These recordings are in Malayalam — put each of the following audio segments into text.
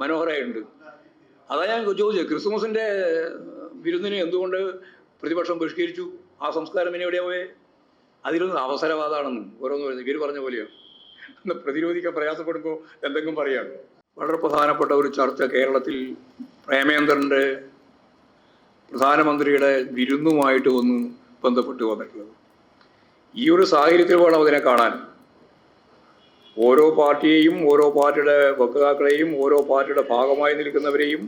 മനോഹരമായിട്ടുണ്ട് അതാ ഞാൻ ചോദിച്ചത് ക്രിസ്മസിന്റെ വിരുന്നിനെ എന്തുകൊണ്ട് പ്രതിപക്ഷം ബഹിഷ്കരിച്ചു? ആ സംസ്കാരം ഇനി എവിടെയാ പോയേ? അതിലൊന്നും അവസരവാദമാണെന്നും ഓരോന്ന് പറയുന്നത് ഇവർ പറഞ്ഞ പോലെയാണ് ഒന്ന് പ്രതിരോധിക്കാൻ പ്രയാസപ്പെടുമ്പോൾ എന്തെങ്കിലും പറയാണ് വളരെ പ്രധാനപ്പെട്ട ഒരു ചർച്ച കേരളത്തിൽ പ്രേമേന്ദ്രന്റെ പ്രധാനമന്ത്രിയുടെ വിരുന്നുമായിട്ട് ഒന്ന് ബന്ധപ്പെട്ട് വന്നിട്ടുള്ളത്. ഈ ഒരു സാഹചര്യത്തിൽ വേണം അതിനെ കാണാൻ. ഓരോ പാർട്ടിയെയും ഓരോ പാർട്ടിയുടെ വക്താക്കളെയും ഓരോ പാർട്ടിയുടെ ഭാഗമായി നിൽക്കുന്നവരെയും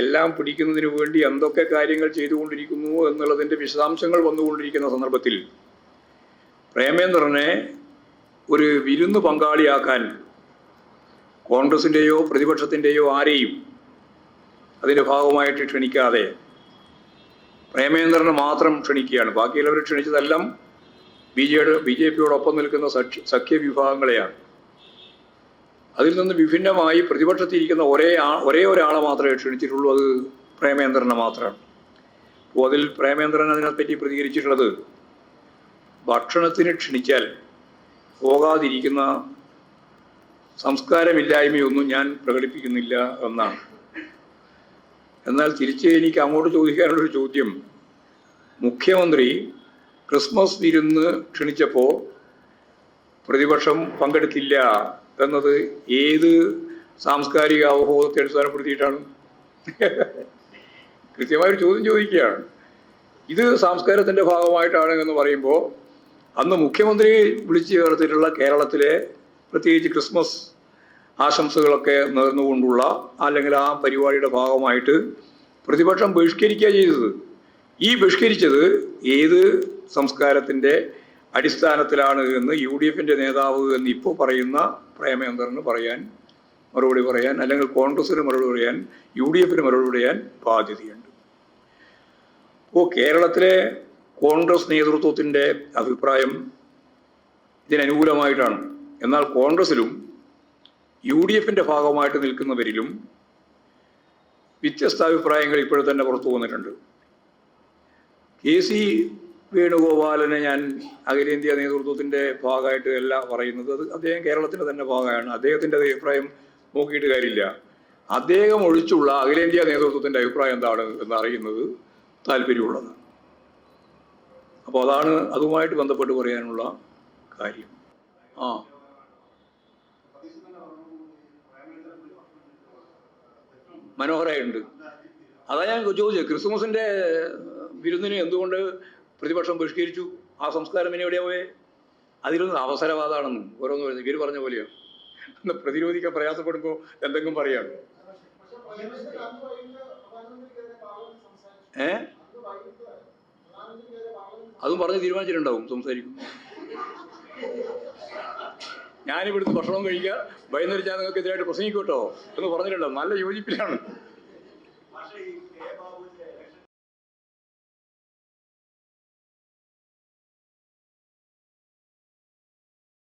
എല്ലാം പിടിക്കുന്നതിന് വേണ്ടി എന്തൊക്കെ കാര്യങ്ങൾ ചെയ്തുകൊണ്ടിരിക്കുന്നു എന്നുള്ളതിന്റെ വിശദാംശങ്ങൾ വന്നുകൊണ്ടിരിക്കുന്ന സന്ദർഭത്തിൽ പ്രേമേന്ദ്രനെ ഒരു വിരുന്ന് പങ്കാളിയാക്കാൻ കോൺഗ്രസിന്റെയോ പ്രതിപക്ഷത്തിന്റെയോ ആരെയും അതിന്റെ ഭാഗമായിട്ട് ക്ഷണിക്കാതെ പ്രേമേന്ദ്രനെ മാത്രം ക്ഷണിക്കുകയാണ്. ബാക്കിയുള്ളവർ ക്ഷണിച്ചതെല്ലാം ബി ജെയുടെ ബി ജെ പിയോടൊപ്പം നിൽക്കുന്ന സഖ്യ സഖ്യ വിഭാഗങ്ങളെയാണ് അതിൽ നിന്ന് വിഭിന്നമായി പ്രതിപക്ഷത്തിരിക്കുന്ന ഒരേ ആ ഒരേ ഒരാളെ മാത്രമേ ക്ഷണിച്ചിട്ടുള്ളൂ അത് പ്രേമേന്ദ്രനെ മാത്രമാണ്. അപ്പോൾ അതിൽ പ്രേമേന്ദ്രൻ അതിനെപ്പറ്റി പ്രതികരിച്ചിട്ടുള്ളത് ഭക്ഷണത്തിന് ക്ഷണിച്ചാൽ പോകാതിരിക്കുന്ന സംസ്കാരമില്ലായ്മയൊന്നും ഞാൻ പ്രകടിപ്പിക്കുന്നില്ല എന്നാണ്. എന്നാൽ തിരിച്ച് എനിക്ക് അങ്ങോട്ട് ചോദിക്കാനുള്ളൊരു ചോദ്യം മുഖ്യമന്ത്രി ക്രിസ്മസ് വിരുന്ന് ക്ഷണിച്ചപ്പോൾ പ്രതിപക്ഷം പങ്കെടുത്തില്ല എന്നത് ഏത് സാംസ്കാരിക അവബോധത്തെ അടിസ്ഥാനപ്പെടുത്തിയിട്ടാണ്? കൃത്യമായൊരു ചോദ്യം ചോദിക്കുകയാണ്. ഇത് സംസ്കാരത്തിന്റെ ഭാഗമായിട്ടാണ് എന്ന് പറയുമ്പോൾ അന്ന് മുഖ്യമന്ത്രി വിളിച്ചു ചേർത്തിട്ടുള്ള കേരളത്തിലെ പ്രത്യേകിച്ച് ക്രിസ്മസ് ആശംസകളൊക്കെ നേർന്നുകൊണ്ടുള്ള അല്ലെങ്കിൽ ആ പരിപാടിയുടെ ഭാഗമായിട്ട് പ്രതിപക്ഷം ബഹിഷ്കരിക്കുക ചെയ്തത്. ഈ ബഹിഷ്കരിച്ചത് ഏത് സംസ്കാരത്തിന്റെ അടിസ്ഥാനത്തിലാണ് എന്ന് യു ഡി എഫിന്റെ നേതാവ് എന്ന് ഇപ്പോൾ പറയുന്ന പ്രേമചന്ദ്രന് പറയാൻ മറുപടി പറയാൻ അല്ലെങ്കിൽ കോൺഗ്രസിന് മറുപടി പറയാൻ യു ഡി എഫിന് മറുപടി പറയാൻ ബാധ്യതയുണ്ട്. ഇപ്പോൾ കേരളത്തിലെ കോൺഗ്രസ് നേതൃത്വത്തിന്റെ അഭിപ്രായം ഇതിനനുകൂലമായിട്ടാണ്. എന്നാൽ കോൺഗ്രസിലും യു ഡി എഫിന്റെ ഭാഗമായിട്ട് നിൽക്കുന്നവരിലും വ്യത്യസ്ത അഭിപ്രായങ്ങൾ ഇപ്പോഴും തന്നെ പുറത്തു വന്നിട്ടുണ്ട്. കെ സി വേണുഗോപാലനെ ഞാൻ അഖിലേന്ത്യാ നേതൃത്വത്തിന്റെ ഭാഗമായിട്ട് അല്ല പറയുന്നത്. അത് അദ്ദേഹം കേരളത്തിന്റെ തന്നെ ഭാഗമാണ്. അദ്ദേഹത്തിന്റെ അഭിപ്രായം നോക്കിയിട്ട് കാര്യമില്ല. അദ്ദേഹം ഒഴിച്ചുള്ള അഖിലേന്ത്യാ നേതൃത്വത്തിന്റെ അഭിപ്രായം എന്താണ് എന്ന് അറിയുന്നത് താല്പര്യമുള്ളതാണ് അപ്പോൾ അതാണ് അതുമായിട്ട് ബന്ധപ്പെട്ട് പറയാനുള്ള കാര്യം. ആ. മനോഹരമായിട്ടുണ്ട് അതാ ഞാൻ ചോദിച്ചത്. ക്രിസ്മസിന്റെ വിരുന്നിനെ എന്തുകൊണ്ട് പ്രതിപക്ഷം ബഹിഷ്കരിച്ചു? ആ സംസ്കാരം ഇനി എവിടെയാ പോയേ? അതിലൊന്നും അവസരവാദമാണെന്ന് ഓരോന്ന് പറയുന്നത് ഇവർ പറഞ്ഞ പോലെയോ? ഒന്ന് പ്രതിരോധിക്കാൻ പ്രയാസപ്പെടുമ്പോൾ എന്തെങ്കിലും പറയാണ് ഏ? അതും പറഞ്ഞ് തീരുമാനിച്ചിട്ടുണ്ടാവും സംസാരിക്കും. ഞാനിവിടുന്ന് ഭക്ഷണം കഴിക്കുക വൈകുന്നേരം ഞാൻ നിങ്ങൾക്ക് എതിരായിട്ട് പ്രസംഗിക്കൂട്ടോ എന്ന് പറഞ്ഞിട്ടുണ്ടാവും. നല്ല യോജിപ്പിലാണ്.